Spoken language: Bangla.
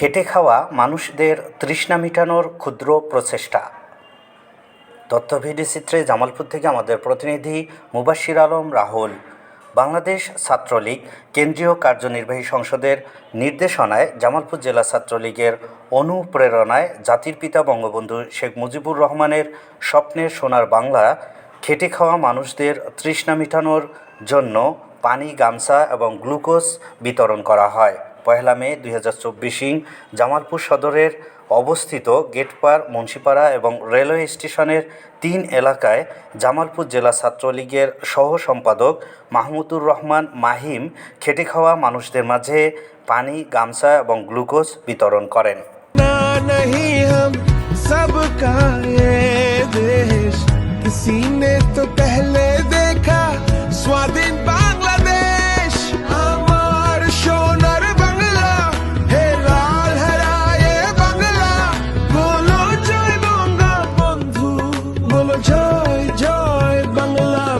খেটে খাওয়া মানুষদের তৃষ্ণা মেটানোর ক্ষুদ্র প্রচেষ্টা। তথ্য ভিডিও চিত্রে জামালপুর থেকে আমাদের প্রতিনিধি মুবাশির আলম রাহুল। বাংলাদেশ ছাত্রলীগ কেন্দ্রীয় কার্যনির্বাহী সংসদের নির্দেশনায় জামালপুর জেলা ছাত্রলীগের অনুপ্রেরণায় জাতির পিতা বঙ্গবন্ধু শেখ মুজিবুর রহমানের স্বপ্নের সোনার বাংলা, খেটে খাওয়া মানুষদের তৃষ্ণা মেটানোর জন্য পানি, গামছা এবং গ্লুকোজ বিতরণ করা হয়। পয়লা মে দুই হাজার চব্বিশিং জামালপুর সদরের অবস্থিত গেটপার মুন্সিপাড়া এবং রেলওয়ে স্টেশনের তিন এলাকায় জামালপুর জেলা ছাত্রলীগের সহ সম্পাদক মাহমুদুর রহমান মাহিম খেটে খাওয়া মানুষদের মাঝে পানি গামছা এবং গ্লুকোজ বিতরণ করেন ना नहीं हम सबका ये देश किसी ने तो पहले देखा स्वाधीन joy, joy, Bangla,